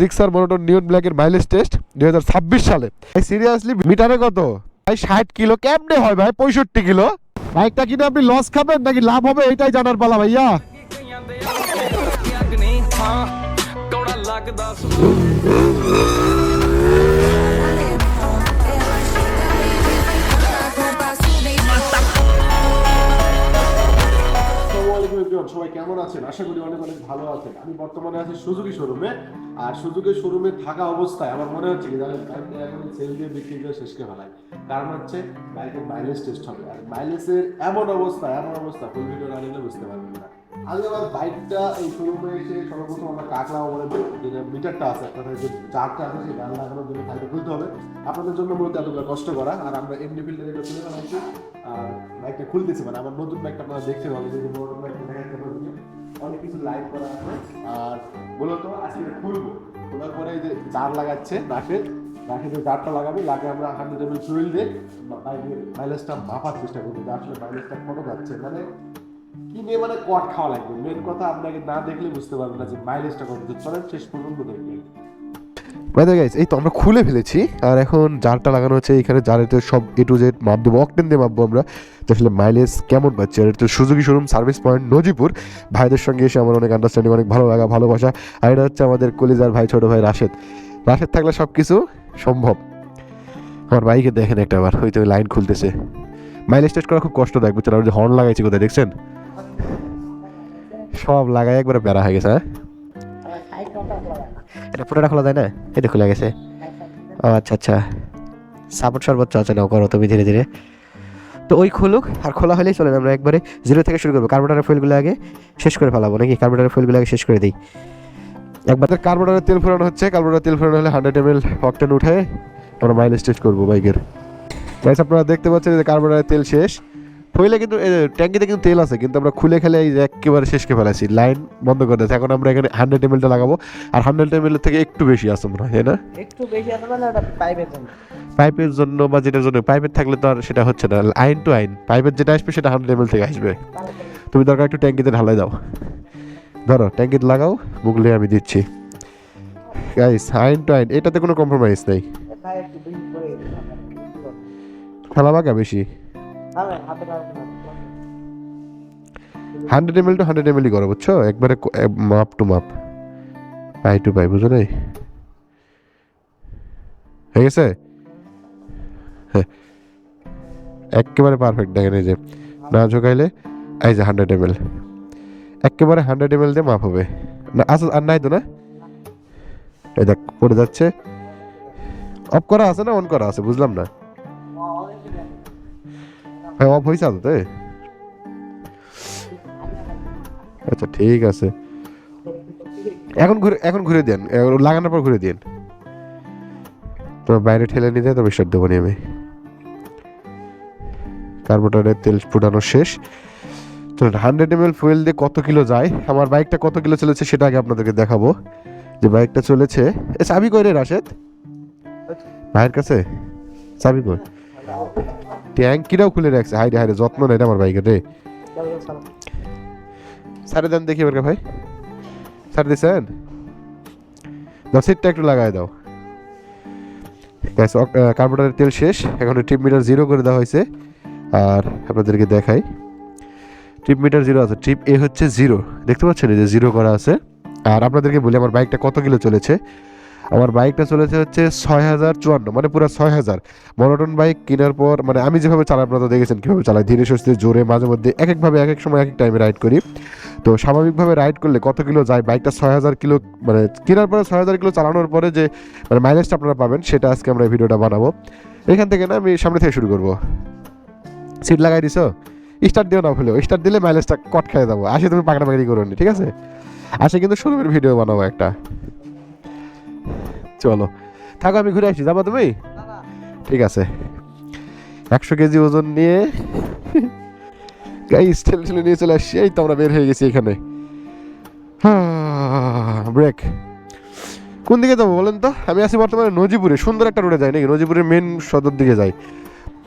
Gixxer monotone নিউন ব্ল্যাকের mileage test দুই হাজার ছাব্বিশ সালে। সিরিয়াসলি মিটারে কত? ভাই, ষাট কিলো কেমনে হয় ভাই? পঁয়ষট্টি কিলো? বাইকটা কিনে আপনি লস খাবেন নাকি লাভ হবে? এটাই জানার পালা ভাইয়া। লাগদা এভরিওয়ান সবাই কেমন আছেন? আশা করি অনেক অনেক ভালো আছেন। আমি বর্তমানে আছি সুজুকি শোরুমে। আর সুজুকি শোরুমে থাকা অবস্থায় আমার মনে হচ্ছে কি জানেন এখন সেল দিয়ে বিক্রি করে শেষ করে ফেলায় কারণ হচ্ছে, বাইকের মাইলেজ টেস্ট হবে। আর মাইলেজের এমন অবস্থা এমন অবস্থা ফুল ভিডিও না বুঝতে পারবেন না। আমি আমার বাইকটা এই শোরুমে এসে সর্বপ্রথম আমরা কাকড়া বলে যে মিটারটা আছে, আপনাদের যে চারটা আছে, সেই গান লাগানোর জন্য ফাইলটা খুলতে হবে। আপনাদের জন্য মূলত এতগুলো কষ্ট করা, আর আমরা এমনি ফিল্ডে এটা তুলে ফেলাইছি আর বাইকটা খুলতেছি মানে আমার নতুন বাইকটা আপনারা দেখছেন অলরেডি যে বড় বাইকটা দেখাতে অনেক কিছু লাইভ করা আছে, আর মূলত আজকে খুলবো। খোলার পরে যে জার লাগাচ্ছে নাকে নাকে যে জারটা লাগাবে লাগে আমরা হান্ড্রেড এমএল ফুয়েল দিয়ে মাইলেজটা মাপার চেষ্টা করব আসলে মাইলেজটা কত যাচ্ছে মানে কিনে মানে কট খাওয়া লাগবে? মেন কথা আপনাকে না দেখলে বুঝতে পারবেন না যে মাইলেজটা কত চলেন, শেষ পর্যন্ত দেখবেন এই তো আমরা খুলে ফেলেছি, আর এখন জারটা লাগানো হচ্ছে, এখানে জারেতে সব এ টু জেড মাপ দেবো অকটেন দিয়ে মাপবো আমরা। তো আসলে মাইলেজ কেমন পাচ্ছে? আর এটা সুযোগী শোরুম সার্ভিস পয়েন্ট নজিপুর। ভাইদের সঙ্গে এসে আমার অনেক আন্ডারস্ট্যান্ডিং অনেক ভালো লাগা, ভালোবাসা। আর এটা হচ্ছে আমাদের কলিজার ভাই, ছোটো ভাই রাশেদ। রাশেদ থাকলে সব কিছু সম্ভব। আমার বাইকে দেখেন একটা বার হয়তো লাইন খুলতেছে। মাইলেজ টেস্ট করা খুব কষ্ট দেখ বুঝছেন? আর যে হর্ন লাগাইছি কোথায়, দেখছেন? সব লাগাই একবারে বেড়া হয়ে গেছে হ্যাঁ? এটা পুরোটা খোলা যায় না? এটা খুলে গেছে ও আচ্ছা আচ্ছা। সাপোর্ট সর্বোচ্চ আছে, নাও করো তুমি ধীরে ধীরে। তো ওই খুলুক, আর খোলা হলেই চলেন আমরা একবারে জিরো থেকে শুরু করব। কার্বোটারের ফুলগুলো আগে শেষ করে ফেলাবো, নাকি? কার্বোটারের ফুলগুলো আগে শেষ করে দিই। একবার কার্বোটারের তেল ফোরানো হচ্ছে। কার্বোটারের তেল ফোরানো হলে হান্ড্রেড এম এল অকটেন উঠে আমরা মাইলেজ টেস্ট করব বাইকের। আপনারা দেখতে পাচ্ছেন যে কার্বোটারের তেল শেষ। হইলে কিন্তু ট্যাঙ্কিতে কিন্তু তেল আছে কিন্তু আমরা খুলে খেলে এই যে একেবারে শেষ করে ফেলাইছি লাইন বন্ধ করে দিয়েছে। এখন আমরা এখানে হান্ড্রেড এম এলটা লাগাবো আর হান্ড্রেড এম এল থেকে একটু বেশি আছে মনে হয় তাই না? একটু বেশি আছে মানে পাইপের জন্য। পাইপের জন্য বা যেটার জন্য পাইপের থাকলে তো আর সেটা হচ্ছে না আইন টু আইন পাইপের যেটা আসবে সেটা হান্ড্রেড এম থেকে আসবে। তুমি দরকার একটু ট্যাঙ্কিতে ঢালাই দাও। ধরো ট্যাঙ্কিতে লাগাও মুগলে আমি দিচ্ছি। গাইস আইন টু আইন এটাতে কোনো কম্প্রোমাইজ নেই। ফেলাবাগা বেশি। Hundred M L two hundred M এলই করো, বুঝছ? একবারে মাপ টু মাপ। পাই টু পাই, বুঝো নাই? হয়ে গেছে? হ্যাঁ। একেবারে পারফেক্ট দেখেন এই যে, না ঝোকাইলে, এই যে হান্ড্রেড এম এল একেবারে হান্ড্রেড এম এল দিয়ে মাপ হবে। না আচ্ছা আর নাই তো না? এই দেখ, পড়ে যাচ্ছে। অফ করা আছে না অন করা আছে, বুঝলাম না। ভাই অফ হয়েছে আদতে আচ্ছা ঠিক আছে। এখন ঘুরে এখন ঘুরে দেন লাগানোর পর ঘুরে দিন তোমার বাইরে ঠেলে নিতে তবে স্টার্ট দেবো নি আমি কার্বোটারের তেল ফুটানো শেষ। তো হান্ড্রেড এম এল ফুয়েল দিয়ে কত কিলো যায়? আমার বাইকটা কত কিলো চলেছে সেটা আগে আপনাদেরকে দেখাবো। যে বাইকটা চলেছে এ চাবি কই রে রাশেদ? ভাইয়ের কাছে? চাবি কই? ট্যাঙ্কিটাও খুলে রাখছে। হাইরে হাইরে যত্ন রে আমার বাইকের রে। সারে দেন দেখি এবার ভাই। সারে দিছেন? দাও সিটটা একটু লাগাই দাও। কার্বোটারের তেল শেষ। এখন ট্রিপ মিটার জিরো করে দেওয়া হয়েছে। আর আপনাদেরকে দেখাই। ট্রিপ মিটার জিরো আছে। ট্রিপ এ হচ্ছে জিরো দেখতে পাচ্ছেন এই যে জিরো করা আছে। আর আপনাদেরকে বলি, আমার বাইকটা কত কিলো চলেছে? আমার বাইকটা চলেছে হচ্ছে ছয় হাজার চুয়ান্ন মানে পুরো ছয় হাজার। মনোটন বাইক কেনার পর মানে আমি যেভাবে চালাই, আপনারা তো দেখেছেন কীভাবে চালাই। ধীরে সুস্থে, জোরে, মাঝে মধ্যে এক একভাবে এক এক সময় এক এক টাইমে রাইড করি। তো স্বাভাবিকভাবে রাইড করলে কত কিলো যায়? বাইকটা ছয় হাজার কিলো মানে কেনার পরে ছয় হাজার কিলো চালানোর পরে যে মানে মাইলেজটা আপনারা পাবেন, সেটা আজকে আমরা ভিডিওটা বানাবো। এখান থেকে না, আমি সামনে থেকে শুরু করব। সিট লাগাই দিছো? স্টার্ট দিও না ভুলেও। স্টার্ট দিলে মাইলেজটা কট খেয়ে যাব আসে তুমি পাকড়া পাকড়ি করো ঠিক আছে? আসে কিন্তু শোরুমের ভিডিও বানাবো একটা। চলো। থাকো, আমি ঘুরে আসি। যাব তুমি? ঠিক আছে। একশো কেজি ওজন নিয়ে গাইস ঠেলে ঠেলে নিয়ে চলে আসছি এই তো আমরা বের হয়ে গেছি এখানে। ব্রেক কোন দিকে যাব বলেন তো? আমি আছি বর্তমানে নজিপুরে। সুন্দর একটা রোডে যাই নাকি? নজিপুরের মেন সদর দিকে যাই।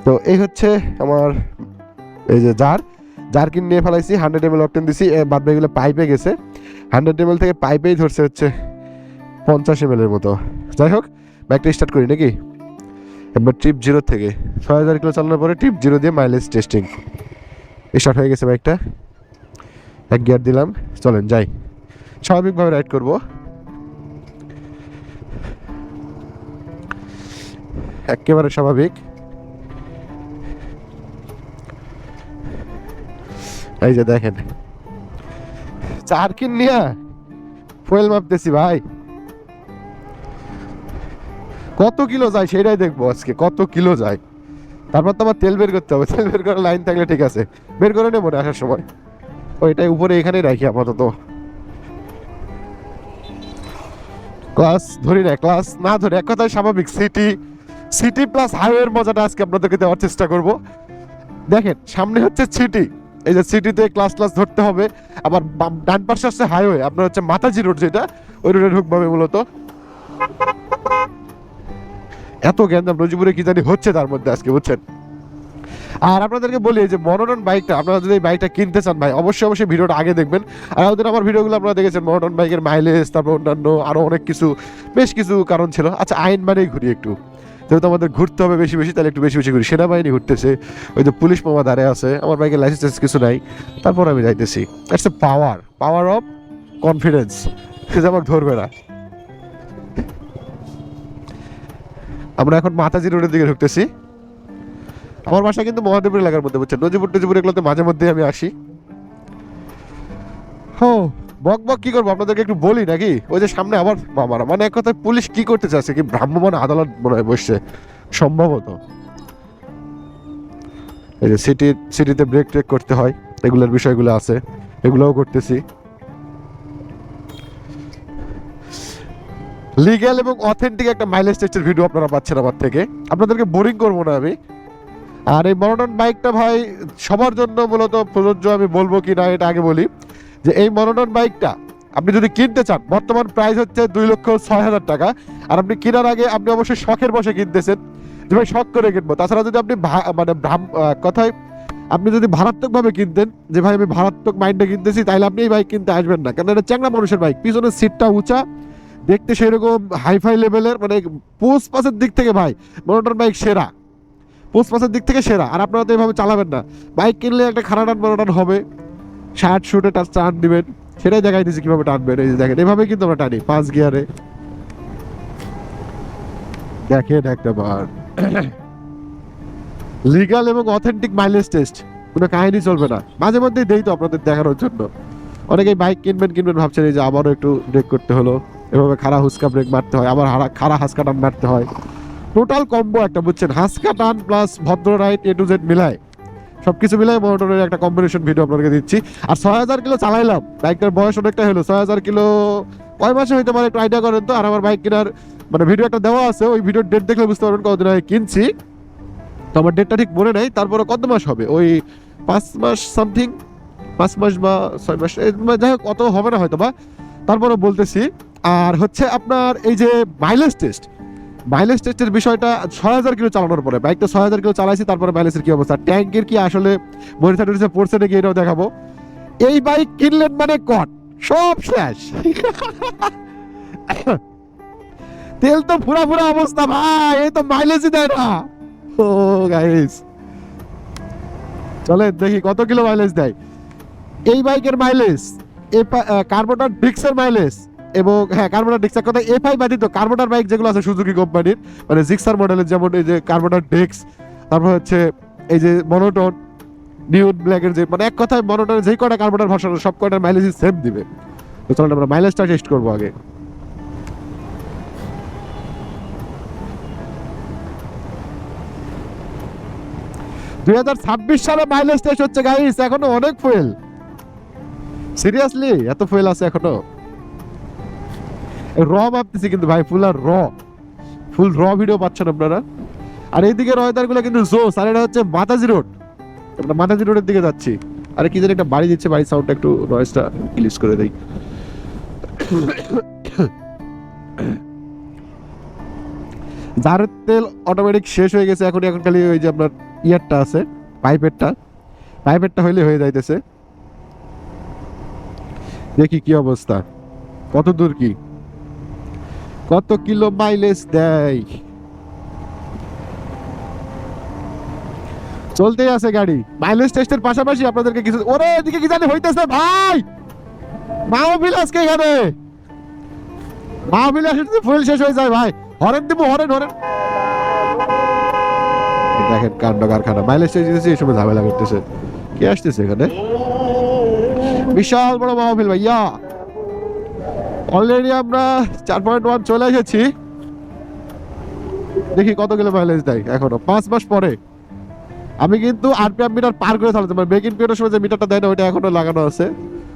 তো এই হচ্ছে আমার এই যে জার জারকিন নিয়ে ফেলাইছি। হান্ড্রেড এম এল অকটেন দিছি। বাদ পাইপে গেছে। হান্ড্রেড এম এল থেকে পাইপেই ধরছে হচ্ছে। পঞ্চাশ এম এর মতো। যাই হোক বাইকটা স্টার্ট করি নাকি? এবার ট্রিপ জিরো থেকে। ছয় হাজার কিলো চালানোর পরে ট্রিপ জিরো দিয়ে মাইলেজ টেস্টিং স্টার্ট হয়ে গেছে বাইকটা এক গিয়ার দিলাম। চলেন, যাই। স্বাভাবিকভাবে রাইড করব। একেবারে স্বাভাবিক। এই যে দেখেন। চার কিন নিয়া। ফুয়েল মাপতেছি ভাই। কত কিলো যায় সেটাই দেখব আজকে, কত কিলো যায়। তারপর তো আমার তেল বের করতে হবে, তেল বের করার লাইন থাকলে ঠিক আছে। বের করে নেব না আসার সময়। ওইটাই উপরে এখানেই রাখি আপাতত। ক্লাস ধরি না, ক্লাস না ধরে, এক কথায় স্বাভাবিক সিটি সিটি প্লাস হাইওয়ের মজাটা আজকে আপনাদেরকে দেওয়ার চেষ্টা করব। দেখেন, সামনে হচ্ছে সিটি এই যে সিটিতে ক্লাস ক্লাস ধরতে হবে। আবার ডান পাশে আসছে হাইওয়ে আপনার হচ্ছে মাতাজি রোড যেটা, ওই রোডে ঢুকবে মূলত। এত জ্ঞান নজিপুরে কি জানি হচ্ছে তার মধ্যে আজকে, বুঝছেন? আর আপনাদেরকে বলি যে মনোটন বাইকটা, আপনারা যদি এই বাইকটা কিনতে চান ভাই, অবশ্যই অবশ্যই ভিডিওটা আগে দেখবেন। আর ওদের আমার ভিডিওগুলো আপনারা দেখেছেন মনোটন বাইকের মাইলেজ তারপর অন্যান্য আরও অনেক কিছু, বেশ কিছু কারণ ছিল। আচ্ছা আইন মানেই ঘুরি একটু। যেহেতু আমাদের ঘুরতে হবে বেশি বেশি, তাহলে একটু বেশি বেশি ঘুরি। সেনাবাহিনী ঘুরতেছে, ওই যে পুলিশ মামা দাঁড়িয়ে আছে, আমার বাইকের লাইসেন্স কিছু নাই, তারপর আমি যাইতেছি। It's a power power of confidence সে আমাকে ধরবে না। আমরা এখন মাতাজি রোডের দিকে ঢুকতেছি। আমার বাসা কিন্তু মহাদেবপুর এলাকার মধ্যে, বুঝছেন? নজিপুর টজিপুর এগুলোতে মাঝে মধ্যে আমি আসি। হো, বক বক কি করব? আপনাদেরকে একটু বলি নাকি? ওই যে সামনে আবার মামারা মানে এক কথায় পুলিশ কি করতে চাচ্ছে? কি ভ্রাম্যমান আদালত মনে হয় বসছে, সম্ভবত। এই যে সিটি সিটিতে ব্রেক ট্রেক করতে হয়, এগুলোর বিষয়গুলো আছে, এগুলোও করতেছি। লিগ্যাল এবং অথেন্টিক একটা মাইলেজ টেস্টের ভিডিও আপনারা পাচ্ছেন আমার থেকে। আপনাদেরকে বোরিং করব না আমি। আর এই মনোটন বাইকটা ভাই, সবার জন্য মূলত প্রযোজ্য আমি বলব কি না এটা আগে বলি। যে এই মনোটন বাইকটা আপনি যদি কিনতে চান, বর্তমান প্রাইস হচ্ছে দুই লক্ষ ছয় হাজার টাকা। আর আপনি কেনার আগে আপনি অবশ্যই শখের বসে কিনতেছেন। যে ভাই শখ করে কিনবো। তাছাড়া যদি আপনি মানে ভ্রাম কথায় আপনি যদি ভারাত্মকভাবে কিনতেন, যে ভাই আমি ভারাত্মক মাইন্ডে কিনতেছি তাহলে আপনি এই বাইক কিনতে আসবেন না। কারণ এটা চ্যাংরা মানুষের বাইক পিছনের সিটটা উঁচা। দেখতে সেরকম হাইফাই লেভেলের মানে পোস্ট পাসের দিক থেকে ভাই মনোটন বাইক সেরা। পোস্ট পাসের দিক থেকে সেরা, আর আপনারা তো এইভাবে চালাবেন না। বাইক কিনলে একটা খারাপ টান মনোটন হবে শার্ট শুটে টাচ টান দিবেন। সেটাই দেখাই দিচ্ছি কীভাবে টানবেন। এই যে দেখেন, এভাবে কিন্তু আমরা টানি, পাঁচ গিয়ারে। দেখেন একটা বার। লিগাল এবং অথেন্টিক মাইলেজ টেস্ট কোনো কাহিনী চলবে না। মাঝে মধ্যেই দেই তো আপনাদের দেখানোর জন্য। অনেকেই বাইক কিনবেন কিনবেন ভাবছেন, এই যে আবারও একটু ব্রেক করতে হলো। এভাবে খাড়া হুসকা ব্রেক মারতে হয়, আবার হারা- খাড়া হাসকা টান মারতে হয়। টোটাল কম্বো একটা, বুঝছেন? হাসকা টান প্লাস ভদ্র রাইট এ টু জেড মিলায়। সবকিছু মিলাই মোটরের একটা কম্বিনেশন ভিডিও আপনাদেরকে দিচ্ছি। আর ছয় হাজার কিলো চালাইলাম। বাইকটার বয়স অনেকটা হলো। ছয় হাজার কিলো কয় মাসে হইতে পারে একটু আইডিয়া করেন তো? আর আমার বাইক কেনার মানে ভিডিও একটা দেওয়া আছে, ওই ভিডিওর ডেট দেখলে বুঝতে পারবেন কতদিন আগে কিনছি। তো আমার ডেটটা ঠিক মনে নেই। তারপরে কত মাস হবে? ওই পাঁচ মাস সামথিং পাঁচ মাস বা ছয় মাস? যাই হোক, অত হবে না হয়তো বা তারপরে বলতেছি আর হচ্ছে আপনার এই যে মাইলেজ টেস্ট মাইলেজ টেস্টের বিষয়টা ছয় হাজার কিলো চালানোর পরে বাইকটা ছয় হাজার কিলো চালাইছি, তারপরে মাইলেজের কি অবস্থা? ট্যাঙ্কের কি আসলে মরিচা পড়ছে নাকি এটাও দেখাবো। এই বাইক কিনলেন মানে কট, সব শেষ। তেল তো ফুরা ফুরা অবস্থা ভাই, এই তো মাইলেজই দেয় না। ও গাইস চলে দেখি কত কিলো মাইলেজ দেয়। এই বাইকের মাইলেজ এই কার্বোটার ডিক্সের মাইলেজ এবং হ্যাঁ কার্বোটার ডিক্সের কথা এফআই ব্যতীত কার্বোটার বাইক যেগুলো আছে সুজুকি কোম্পানির মানে জিক্সার মডেলের যেমন এই যে কার্বোটার ডিক্স তারপর হচ্ছে এই যে মনোটন নিউন ব্ল্যাকের যে মানে এক কথায় মনোটনের যেই কটা কার্বোটার সব কটার মাইলেজই সেম দিবে। তো আমরা মাইলেজটা টেস্ট করব আগে। দুই হাজার ছাব্বিশ সালে মাইলেজ টেস্ট হচ্ছে গাইস এখনও অনেক ফুয়েল সিরিয়াসলি এত ফুয়েল আছে এখনও? র ভাবতেছি কিন্তু ভাই ফুল আর র ফুল র ভিডিও পাচ্ছেন আপনারা। আর এইদিকে রয়দারগুলো কিন্তু জোস আর এটা হচ্ছে মাতাজি রোড। আমরা মাতাজি রোডের দিকে যাচ্ছি। আরে কি জানি একটা বাড়ি দিচ্ছে, বাড়ির সাউন্ডটা একটু নয়েজটা ইলিশ করে দেই। যার তেল অটোমেটিক শেষ হয়ে গেছে এখন এখন খালি ওই যে আপনার ইয়ারটা আছে পাইপেরটা পাইপেরটা হইলে হয়ে যাইতেছে। দেখি কি অবস্থা। কত দূর কি? কত কিলো মাইলেজ দেয়? চলতেই আছে গাড়ি। মাইলেজ টেস্টের পাশাপাশি আপনাদেরকে কিছু ওরে, এদিকে কি জানি হইতেছে ভাই! মাহবিল আজকে এখানে। মাহবিল আসলে ফুল শেষ হয়ে যায় ভাই। হরেন দিব, হরেন হরেন। দেখেন কাণ্ড কারখানা। মাইলেজ টেস্ট এই সময় ঝামেলা করতেছে। কে আসতেছে এখানে? বিশাল বড় মাহফিল ভাইয়া। অলরেডি আমরা চার পয়েন্ট ওয়ান চলে এসেছি। দেখি কত কিলো মাইলেজ দেয় এখনও। পাঁচ মাস পরে। আমি কিন্তু আরপিএম মিটার পার করে চালাতে মানে ব্রেকিং পিরিয়ডের সময় যে মিটারটা দেয় না, ওইটা এখনও লাগানো আছে।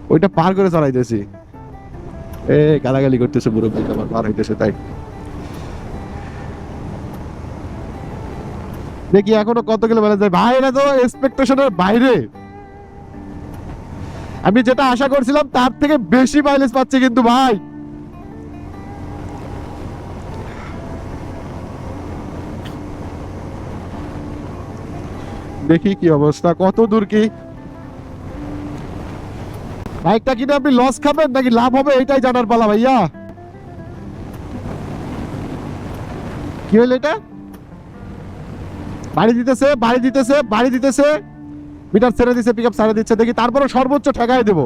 ওইটা পার করে চালাইতেছি। এ, গালাগালি করতেছে বুড়ো মুরব্বী আমার, পার হইতেছে, তাই। দেখি এখনও কত কিলো মাইলেজ দেয়। ভাই, এটা তো এক্সপেকটেশনের বাইরে। আমি যেটা আশা করছিলাম, তার থেকে বেশি মাইলেজ পাচ্ছি কিন্তু ভাই। দেখি কি অবস্থা, কত দূর কি? বাইকটা কিনে আপনি লস খাবেন নাকি লাভ হবে এটাই জানার পালা ভাইয়া। কি হলো এটা? বাড়ি দিতেছে বাড়ি দিতেছে বাড়ি দিতেছে। মিটার ছেড়ে দিচ্ছে পিক আপ ছেড়ে দিচ্ছে, দেখি তারপরে সর্বোচ্চ ঠেকায় দেবো।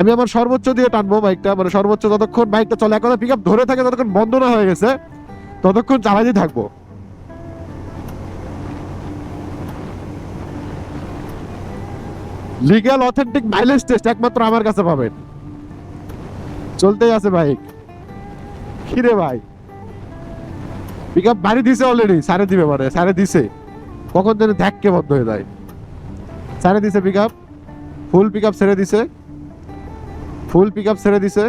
আমি আমার সর্বোচ্চ দিয়ে টানবো বাইকটা মানে সর্বোচ্চ যতক্ষণ বাইকটা চলে এক পিক আপ ধরে থাকে ততক্ষণ বন্ধ না হয়ে গেছে, ততক্ষণ চালাইতে থাকব। লিগ্যাল অথেন্টিক মাইলেজ টেস্ট একমাত্র আমার কাছে পাবেন। চলতেই আছে বাইক। কিরে ভাই। পিক আপ বাড়ি দিছে অলরেডি সারে দিবে মানে সারে দিছে। কখন যেন ধ্যাককে বন্ধ হয়ে যায়। সারে দিছে pick up full pick up ছেড়ে দিছে ফুল পিক আপ ছেড়ে দিছে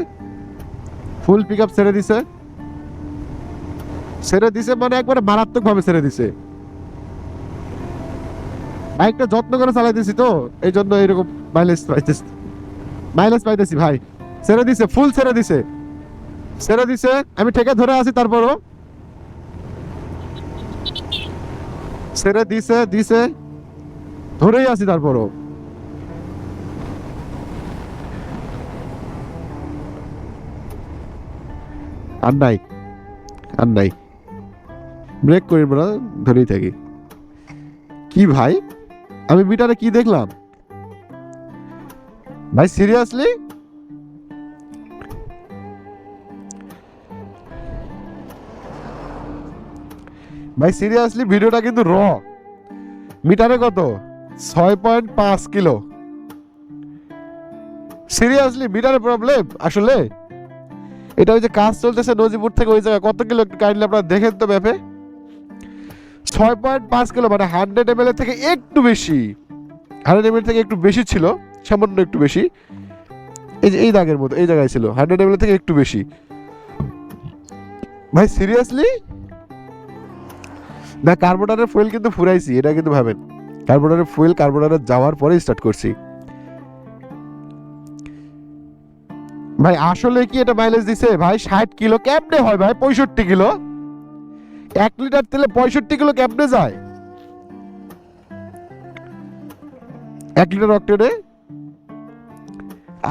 ফুল পিক আপ ছেড়ে দিছে ছেড়ে দিছে মানে একবারে মারাত্মক ভাবে ছেড়ে দিছে। বাইকটা যত্ন করে চালাইতেছি তো, এই জন্য এরকম মাইলেজ পাইতেছি মাইলেজ পাইতেছি ভাই। ছেড়ে দিছে ফুল ছেড়ে দিছে। ছেড়ে দিছে, আমি ঠেকে ধরে আছি তারপরও। ছেড়ে দিছে দিছে। ধরেই আছি তারপরও। আর নাই আর নাই। ব্রেক করি আমরা, ধরেই থাকি। কি ভাই? আমি মিটারে কি দেখলাম? ভাই সিরিয়াসলি ভাই সিরিয়াসলি ভিডিওটা কিন্তু র মিটারে কত? ছয় পয়েন্ট পাঁচ কিলো। সিরিয়াসলি মিটারে প্রবলেম আসলে? এটা ওই যে কাজ চলতেছে নজিপুর থেকে ওই জায়গায়। কত কিলো একটু কাইন্ডলি আপনারা দেখেন তো ম্যাপে ছয় পয়েন্ট পাঁচ কিলো মানে হান্ড্রেড এম থেকে একটু বেশি। হান্ড্রেড এম থেকে একটু বেশি ছিল, সামান্য একটু বেশি। এই যে, এই দাগের মতো, এই জায়গায় ছিল। হান্ড্রেড এম থেকে একটু বেশি। ভাই সিরিয়াসলি না কার্বোটারের ফুয়েল কিন্তু ফুরাইছি, এটা কিন্তু ভাবেন। কার্বোটারের ফুয়েল কার্বোটারে যাওয়ার পরে স্টার্ট করছি। ভাই, আসলে কি এটা মাইলেজ দিছে? ভাই, ষাট কিলো কেমনে হয় ভাই? পঁয়ষট্টি কিলো। এক লিটার তেলে পঁয়ষট্টি কিলো কেমনে যায়? এক লিটার অক্টেনে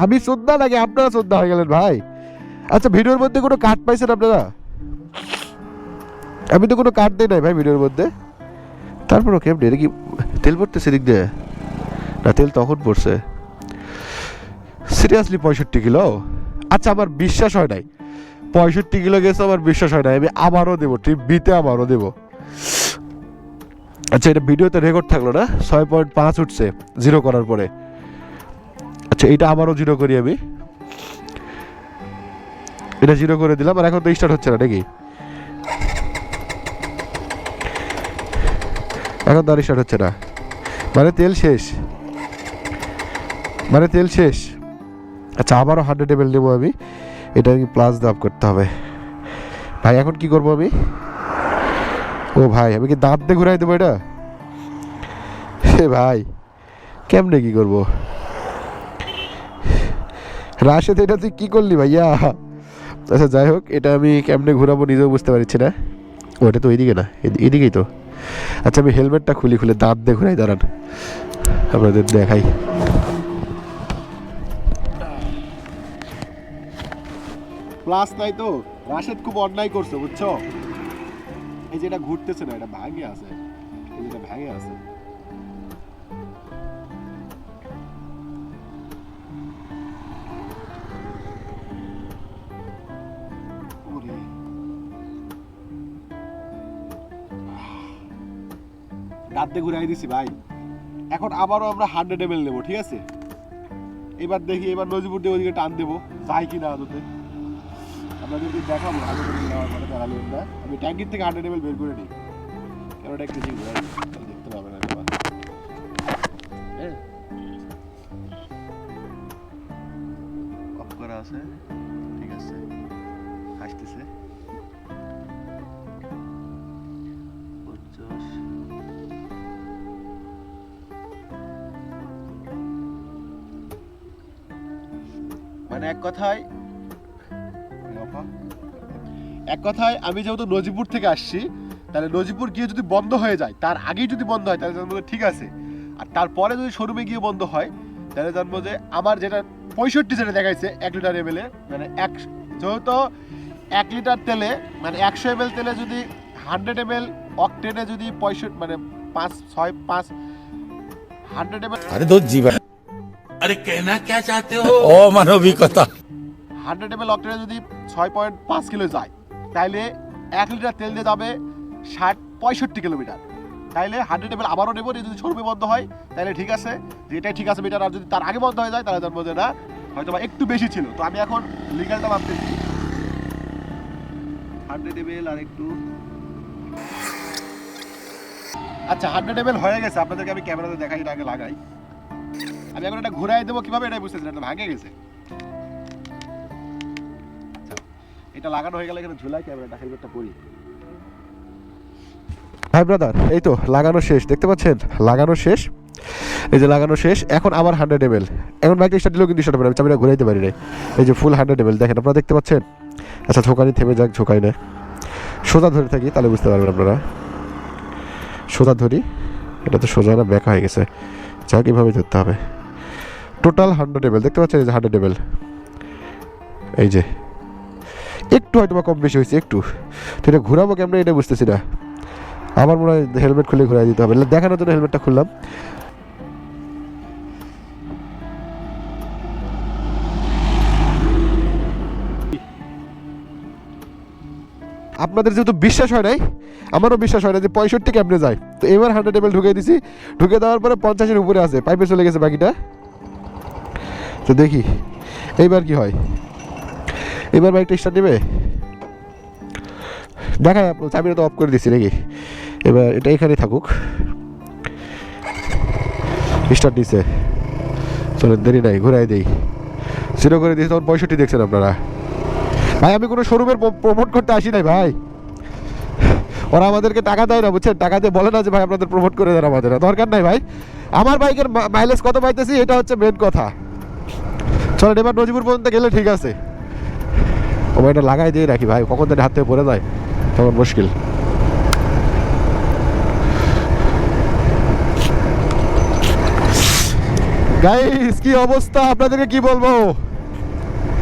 আমি শ্রদ্ধা নাকি আপনারা শ্রদ্ধা হয়ে গেলেন ভাই? আচ্ছা ভিডিওর মধ্যে কোনো কাট পাইছেন আপনারা? আমি তো কোনো কাট দিই নাই ভাই ভিডিওর মধ্যে। তারপরও কেমনি এটা কি তেল পড়তেছে দিক দিয়ে? না, তেল তখন পড়ছে। সিরিয়াসলি পঁয়ষট্টি কিলো? আচ্ছা আমার বিশ্বাস হয় নাই। পঁয়ষট্টি কিলো গেছে, আমার বিশ্বাস হয় নাই। আমি আবারও দেবো ট্রিপ বিতে আবারও দেবো। আচ্ছা এটা ভিডিওতে রেকর্ড থাকল না? ছয় পয়েন্ট পাঁচ উঠছে জিরো করার পরে। আচ্ছা এটা আবারও জিরো করি আমি। এটা জিরো করে দিলাম, আর এখন তো স্টার্ট হচ্ছে না, নাকি? এখন আর স্টার্ট হচ্ছে না। মানে তেল শেষ। মানে তেল শেষ। আচ্ছা আবারও হান্ড্রেড এল নেব আমি। এটা কি প্লাস দাম করতে হবে। ভাই, এখন কি করব আমি? ও ভাই, আমি কি দাঁত দিয়ে ঘুরাই দেবো এটা? হে ভাই, কেমনে কি করব? রাশেদ, এটা তুই কী করলি ভাইয়া? আচ্ছা যাই হোক, এটা আমি কেমনে ঘুরাবো নিজেও বুঝতে পারছি না। ওটা তো ওইদিকে না, এদি- এদিকেই তো। আচ্ছা আমি হেলমেটটা খুলি, খুলে দাঁত দিয়ে ঘুরাই, দাঁড়ান। আপনাদের দেখাই। প্লাস নাই তো, রাশেদ খুব অন্যায় করছে, বুঝছ? এই যে এটা ঘুরতেছে না, এটা ভাঙে আছে। এই যেটা ভেঙে আছে। দিয়ে ঘুরাই দিছি ভাই। এখন আবারও আমরা হান্ড্রেড এম নেব, ঠিক আছে? এবার দেখি, এবার নজিপুর দিয়ে ওদিকে টান দেবো যাই কিনা আদতে। আপনাদেরকে দেখাবো না আমি ট্যাঙ্কির থেকে হান্ড্রেড এম বের করে নিই। কেন ওটা একটু ঘুরাই দেখতে পাবেন একবার হ্যাঁ। করা আছে, ঠিক আছে। আসতেছে মানে এক কথায় এক কথায় আমি যেহেতু নজিপুর থেকে আসছি, তাহলে নজিপুর গিয়ে যদি বন্ধ হয়ে যায়, তার আগেই যদি বন্ধ হয়, তাহলে জানব ঠিক আছে। আর তারপরে যদি শোরুমে গিয়ে বন্ধ হয়, তাহলে জানব যে আমার যেটা পঁয়ষট্টি যেটা দেখাইছে, এক লিটার এম মানে এক, যেহেতু এক লিটার তেলে মানে একশো এম তেলে যদি হান্ড্রেড এম এল অকটেনে যদি পঁয়ষট্টি মানে পাঁচ, ছয়, পাঁচ হান্ড্রেড এম এল আরে আরে কেনা কে চাতে হো অমানবিকতা হান্ড্রেড এমএল অক্টেনে যদি ছয় পয়েন্ট পাঁচ কিলো যায় তাইলে এক লিটার তেল দিয়ে যাবে ষাট পঁয়ষট্টি কিলোমিটার। তাহলে হান্ড্রেড এমএল আবারও নেব যদি সর্বে বন্ধ হয় তাহলে ঠিক আছে। এটাই ঠিক আছে বেটার আর যদি তার আগে বন্ধ হয়ে যায় তাহলে তার মধ্যে না হয়তো একটু বেশি ছিল। তো আমি এখন লিগালটা মাপতে হান্ড্রেড এমএল আর একটু। আচ্ছা হান্ড্রেড এমএল হয়ে গেছে আপনাদেরকে আমি ক্যামেরাতে দেখাই এটা আগে লাগাই। আমি এখন এটা ঘুরাই দেবো, কীভাবে এটাই বুঝতেছি এটা ভাঙে গেছে। এটা লাগানো হয়ে গেলে এখানে ঝুলাই ক্যামেরাটা হেলমেটটা পরি। হাই ব্রাদার এই তো, লাগানো শেষ, দেখতে পাচ্ছেন? লাগানো শেষ। এই যে লাগানো শেষ, এখন আবার হান্ড্রেড এম এল এখন বাইকটা স্টার্ট দিলেও কিন্তু স্টার্ট আমি চাবিটা ঘুরাইতে পারি না এই যে ফুল হান্ড্রেড এম এল দেখেন, আপনারা দেখতে পাচ্ছেন? আচ্ছা ঝোঁকানি থেমে যাক ঝোঁকাই না। সোজা ধরে থাকি, তাহলে বুঝতে পারবেন আপনারা। সোজা ধরি, এটা তো সোজা না ব্যাকা হয়ে গেছে। যাক এভাবে ধরতে হবে। টোটাল হান্ড্রেড এম এল দেখতে পাচ্ছেন এই যে হান্ড্রেড এম এল এই যে, একটু হয়তো বা কম বেশি হয়েছে, একটু। তো এটা ঘুরাবো কেমন এটা বুঝতেছি না। আমার মনে হয় হেলমেট খুলে ঘুরাই দিতে হবে। দেখানোর জন্য হেলমেটটা খুললাম। আপনাদের যেহেতু বিশ্বাস হয় নাই, আমারও বিশ্বাস হয় না যে পঁয়ষট্টি কেমনে যায়। তো এবার হান্ড্রেড এম ঢুকে দিছি। ঢুকে দেওয়ার পরে পঞ্চাশের উপরে আছে, পাইপে চলে গেছে বাকিটা। তো দেখি। এইবার কি হয়? এবার বাইকটা স্টার্ট নেবে? দেখা চাবিটা তো অফ করে দিচ্ছি নাকি? এবার এটা এখানে থাকুক। স্টার্ট নিছে। চলেন, দেরি নাই, ঘুরাই দেই। জিরো করে দিয়েছে, তখন পঁয়ষট্টি দেখছেন আপনারা। ভাই, আমি কোনো শোরুমের প্রমোট করতে আসি নাই, ভাই। ওরা আমাদেরকে টাকা দেয় না, বুঝছেন? টাকা দিয়ে বলে না যে, ভাই, আপনাদের প্রমোট করে দেন আমাদের। দরকার নাই, ভাই। আমার বাইকের মাইলেজ কত পাইতেছি, এটা হচ্ছে মেন কথা। চলেন, এবার নজিপুর পর্যন্ত গেলে ঠিক আছে। ও এটা লাগাই দিয়ে রাখি ভাই, কখন যেন হাত থেকে পড়ে যায়, তখন মুশকিল। গাইস কি অবস্থা? আপনাদেরকে কি বলব?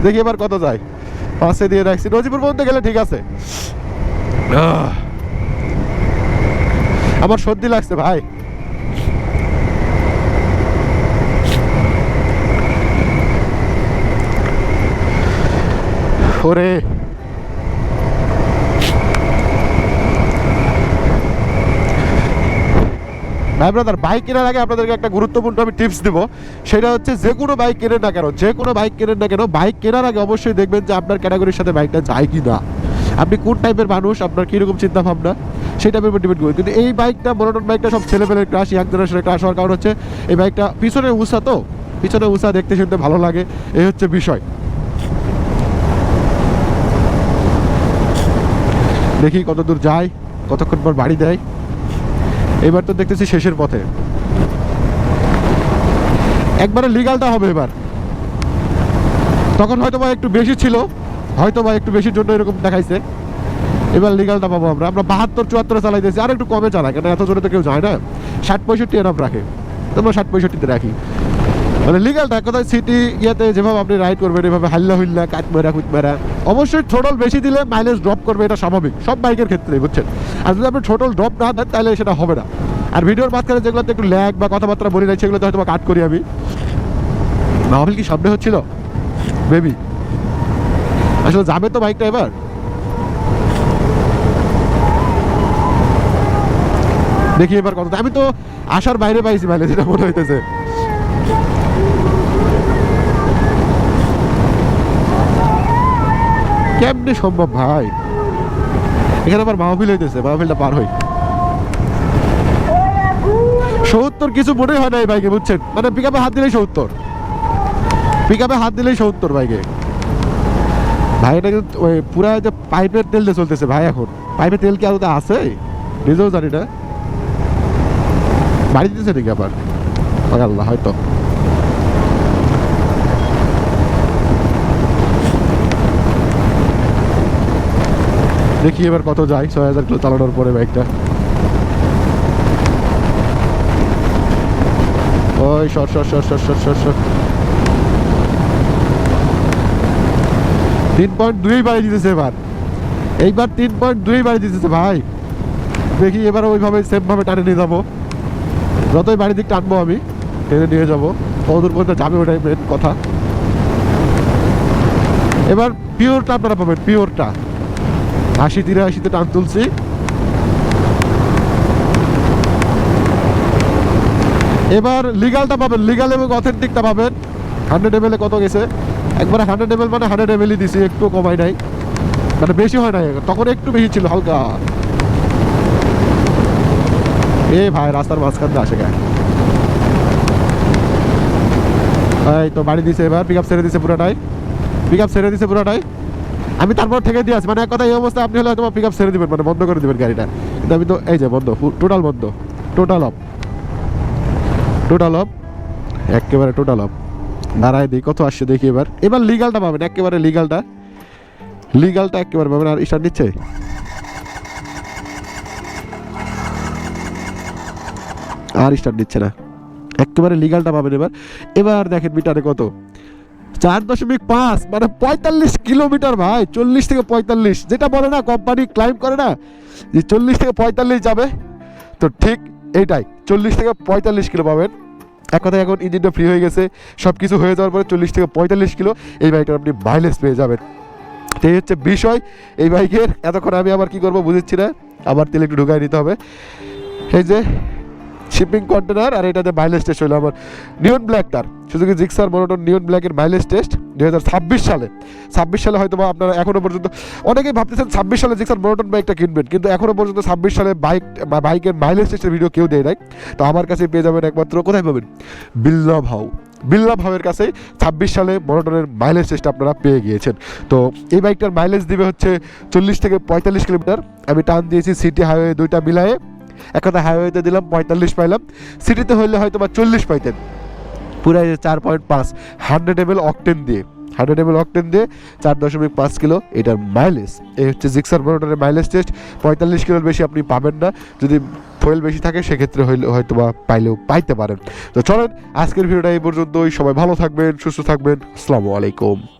দেখি এবার কত যায়। পাশে দিয়ে রাখছি। নজিপুর পর্যন্ত গেলে ঠিক আছে। আমার সর্দি লাগছে ভাই। ওরে ভাই ব্রাদার, বাইক কেনার আগে আপনাদেরকে একটা গুরুত্বপূর্ণ আমি টিপস দেব। সেটা হচ্ছে যে কোনো বাইক কেনেন না কেন, যে কোনো বাইক কেনেন না কেন, বাইক কেনার আগে অবশ্যই দেখবেন যে আপনার ক্যাটাগরির সাথে বাইকটা যায় কি না আপনি কোন টাইপের মানুষ, আপনার কীরকম চিন্তা ভাবনা সেই টাইপের উপর ডিপেন্ড করবে। কিন্তু এই বাইকটা মনোটন বাইকটা সব ছেলেপেলের ক্রাশ ইয়াং জেনারেশনের ক্রাশ হওয়ার কারণ হচ্ছে, এই বাইকটা পিছনে উষা তো, পিছনে উষা দেখতে শুনতে ভালো লাগে, এই হচ্ছে বিষয়। দেখি কত দূর যায়, কতক্ষণ পর বাড়ি দেয়। এবার তো দেখতেছি শেষের পথে। একবারে লিগালটা হবে এবার। তখন হয়তো বা একটু বেশি ছিল হয়তো বা একটু বেশির জন্য এরকম দেখাইছে। এবার লিগালটা পাবো আমরা। আমরা বাহাত্তর, চুয়াত্তর চালাইতেছি আর একটু কমে চালাই কেন এত জোরে তো কেউ যায় না। ষাট পঁয়ষট্টি এরম রাখে। তোমরা ষাট পঁয়ষট্টিতে রাখি। মানে লিগালটা কথায় সিটি ইয়েতে যেভাবে আপনি রাইড করবেন, এভাবে হাল্লা হুল্লা কাট মেরা কুট মেরা অবশ্যই থ্রোটল বেশি দিলে মাইলেজ ড্রপ করবে, এটা স্বাভাবিক। সব বাইকের ক্ষেত্রে বুঝছেন? আর যদি আপনি থ্রোটল ড্রপ না দেন, তাহলে সেটা হবে না। আর ভিডিওর মাঝখানে যেগুলোতে একটু ল্যাগ বা কথাবার্তা বলি নাই, সেগুলোতে হয়তো কাট করি আমি। মাহফিল কি সামনে হচ্ছিল? বেবি আসলে যাবে তো বাইকটা এবার। দেখি এবার কত আমি তো আসার বাইরে পাইছি মাইলেজ এটা মনে হইতেছে। কেমনে সম্ভব ভাই? এখানে আবার মাহফিল হইতেছে, মাহফিলটা পার হই। সত্তর কিছু মনে হয় না এই বাইকে বুঝছেন? মানে পিক হাত দিলেই সত্তর। পিক হাত দিলেই সত্তর বাইকে ভাই, এটা কিন্তু পুরা যে পাইপের তেল দিয়ে চলতেছে ভাই এখন। পাইপের তেল কি আদতে আছে? নিজেও জানি না। বাড়ি দিতেছে নাকি আবার? আল্লাহ, হয়তো। দেখি এবার কত যায়। ছয় হাজার কিলো চালানোর পরে বাইকটা। ওই, সর সর সর সর সর সর সর। তিন পয়েন্ট দুই বাড়ি দিতেছে এবার। এইবার তিন পয়েন্ট দুই বাড়ি দিতেছে ভাই। দেখি এবার ওইভাবে সেম ভাবে টানে নিয়ে যাব। যতই বাড়ির দিক টানবো আমি, টেনে নিয়ে যাব। কতদূর পর্যন্ত যাবে ওটাই মেন কথা। এবার পিওরটা আপনারা পাবেন পিওরটা আশি তিরাশিতে টান তুলছি। এবার লিগালটা পাবেন লিগাল এবং অথেন্টিকটা পাবেন। হান্ড্রেড এম কত গেছে? একবারে হান্ড্রেড এম মানে হান্ড্রেড এম দিছি, একটু কমাই নাই। মানে বেশি হয় নাই, তখন একটু বেশি ছিল, হালকা। এ ভাই, রাস্তার মাঝখান দিয়ে আসে গায়ে তো বাড়ি দিছে এবার পিক আপ ছেড়ে দিছে পুরোটাই। পিক আপ ছেড়ে দিছে পুরোটাই। আমি তারপর থেকে দিয়ে আসি। মানে এক কথা এই অবস্থা আপনি হলে তোমার পিক আপ ছেড়ে দিবেন মানে বন্ধ করে দিবেন গাড়িটা। কিন্তু আমি তো, এই যে বন্ধ টোটাল বন্ধ টোটাল অফ টোটাল অফ একেবারে টোটাল অফ দাঁড়ায় দিই কত আসছে দেখি এবার। এবার লিগালটা পাবেন, একেবারে লিগালটা লিগালটা একেবারে পাবেন, আর স্টার্ট নিচ্ছে? আর স্টার্ট দিচ্ছে না। একেবারে লিগালটা পাবেন এবার। এবার দেখেন মিটারে কত। চার দশমিক পাঁচ মানে পঁয়তাল্লিশ কিলোমিটার ভাই, চল্লিশ থেকে পঁয়তাল্লিশ, যেটা বলে না কোম্পানি ক্লাইম করে না, যে চল্লিশ থেকে পঁয়তাল্লিশ যাবে। তো ঠিক এইটাই, চল্লিশ থেকে পঁয়তাল্লিশ কিলো পাবেন। এক কথায় এখন ইঞ্জিনটা ফ্রি হয়ে গেছে সব কিছু হয়ে যাওয়ার পরে চল্লিশ থেকে পঁয়তাল্লিশ কিলো, এই বাইকটার আপনি মাইলেজ পেয়ে যাবেন। তো এই হচ্ছে বিষয়, এই বাইকের এতক্ষণ আমি আবার কি করব বুঝেছি না, আবার তেল একটু ঢুকাই নিতে হবে। এই যে শিপিং কন্টেনার আর এটাতে মাইলেজ টেস্ট হলো আমার নিয়ন ব্ল্যাকটার সুযোগি জিক্সার মনোটন নিয়ন ব্ল্যাকের মাইলেজ টেস্ট দুই হাজার ছাব্বিশ সালে। ছাব্বিশ সালে হয়তো বা আপনারা এখনও পর্যন্ত, অনেকেই ভাবতেছেন ছাব্বিশ সালে জিক্সার মনোটন বাইকটা কিনবেন, কিন্তু এখনও পর্যন্ত ছাব্বিশ সালে বাইক বাইকের মাইলেজ টেস্টের ভিডিও কেউ দেয় নাই। তো আমার কাছে পেয়ে যাবেন একমাত্র, কোথায় পাবেন? বিল্লা ভাউ বিল্লা ভাউয়ের কাছে ছাব্বিশ সালে মনোটনের মাইলেজ টেস্ট আপনারা পেয়ে গিয়েছেন। তো এই বাইকটার মাইলেজ দিবে হচ্ছে চল্লিশ থেকে পঁয়তাল্লিশ কিলোমিটার। আমি টান দিয়েছি সিটি হাইওয়ে দুইটা মিলায়ে। কথা হাইওয়েতে দিলাম, পঁয়তাল্লিশ পাইলাম। সিটিতে হইলে হয়তো বা চল্লিশ পাইতেন। পুরাই চার পয়েন্ট পাঁচ হান্ড্রেড এম এল অকটেন দিয়ে হান্ড্রেড এম এল অকটেন দিয়ে চার দশমিক পাঁচ কিলো এটার মাইলেজ এই হচ্ছে জিক্সার মোটরের মাইলেজ টেস্ট পঁয়তাল্লিশ কিলোর বেশি আপনি পাবেন না। যদি ফুয়েল বেশি থাকে, সেক্ষেত্রে হইলে হয়তো বা পাইলেও পাইতে পারেন। তো চলেন, আজকের ভিডিওটা এই পর্যন্তই। সবাই ভালো থাকবেন, সুস্থ থাকবেন। আসসালামু আলাইকুম।